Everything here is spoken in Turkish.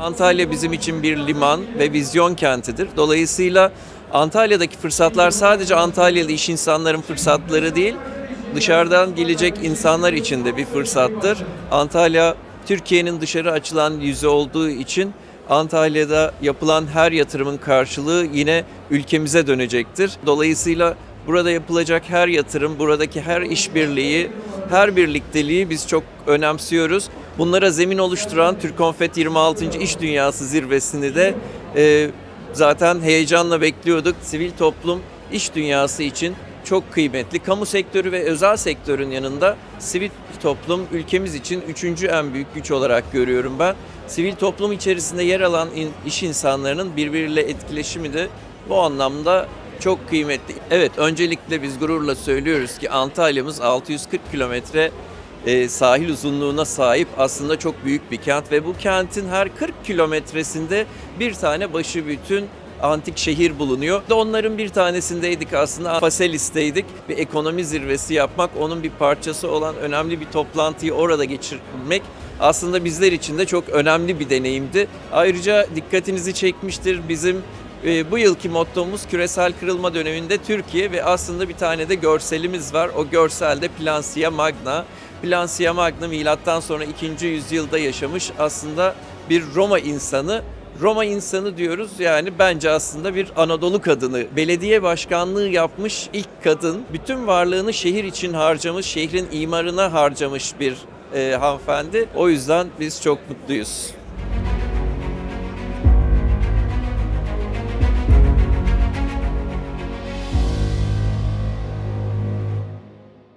Antalya bizim için bir liman ve vizyon kentidir. Dolayısıyla Antalya'daki fırsatlar sadece Antalyalı iş insanların fırsatları değil, dışarıdan gelecek insanlar için de bir fırsattır. Antalya Türkiye'nin dışarı açılan yüzü olduğu için Antalya'da yapılan her yatırımın karşılığı yine ülkemize dönecektir. Dolayısıyla burada yapılacak her yatırım, buradaki her işbirliği, her birlikteliği biz çok önemsiyoruz. Bunlara zemin oluşturan Türk Konfet 26. İş Dünyası Zirvesi'ni de e, zaten heyecanla bekliyorduk. Sivil toplum iş dünyası için çok kıymetli. Kamu sektörü ve özel sektörün yanında sivil toplum ülkemiz için üçüncü en büyük güç olarak görüyorum ben. Sivil toplum içerisinde yer alan iş insanlarının birbiriyle etkileşimi de bu anlamda çok kıymetli. Evet öncelikle biz gururla söylüyoruz ki Antalya'mız 640 kilometre e, sahil uzunluğuna sahip aslında çok büyük bir kent ve bu kentin her 40 kilometresinde bir tane başı bütün antik şehir bulunuyor. De Onların bir tanesindeydik aslında. Faselis'teydik. Bir ekonomi zirvesi yapmak, onun bir parçası olan önemli bir toplantıyı orada geçirmek aslında bizler için de çok önemli bir deneyimdi. Ayrıca dikkatinizi çekmiştir bizim e, bu yılki mottomuz küresel kırılma döneminde Türkiye ve aslında bir tane de görselimiz var. O görselde Plancia Magna. Plancia Magna milattan sonra 2. yüzyılda yaşamış aslında bir Roma insanı. Roma insanı diyoruz yani bence aslında bir Anadolu kadını. Belediye başkanlığı yapmış ilk kadın. Bütün varlığını şehir için harcamış, şehrin imarına harcamış bir e, hanımefendi. O yüzden biz çok mutluyuz.